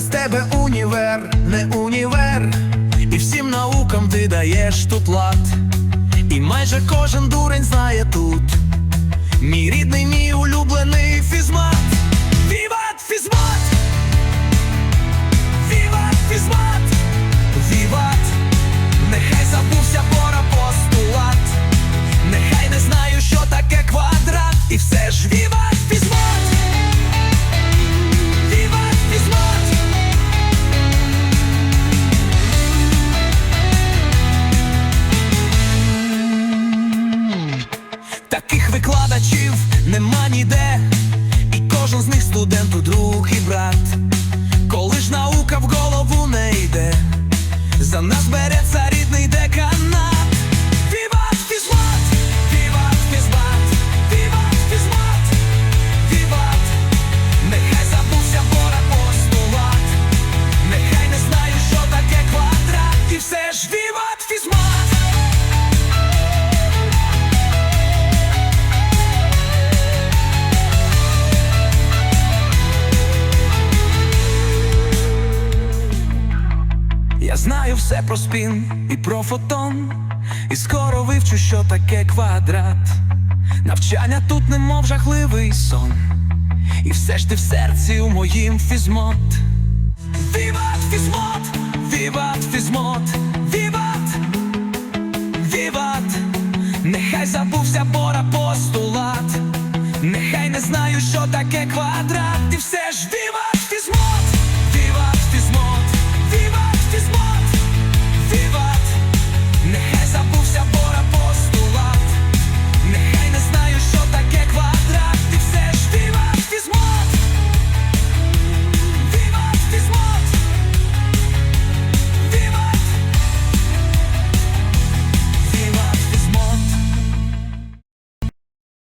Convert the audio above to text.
без тебе універ, не універ, і всім наукам ти даєш тут лад, і майже кожен дурень знає тут. Таких викладачів нема ніде, і кожен з них студенту друг і брат. Коли ж наука в голову не йде, за нас береться Я знаю все про спін і про фотон, і скоро вивчу, що таке квадрат. Навчання тут немов жахливий сон, і все ж ти в серці у моїм фізмот. Віват фізмот, віват фізмот, віват, віват, нехай забувся пора постулат, нехай не знаю, що таке квадрат, і все ж.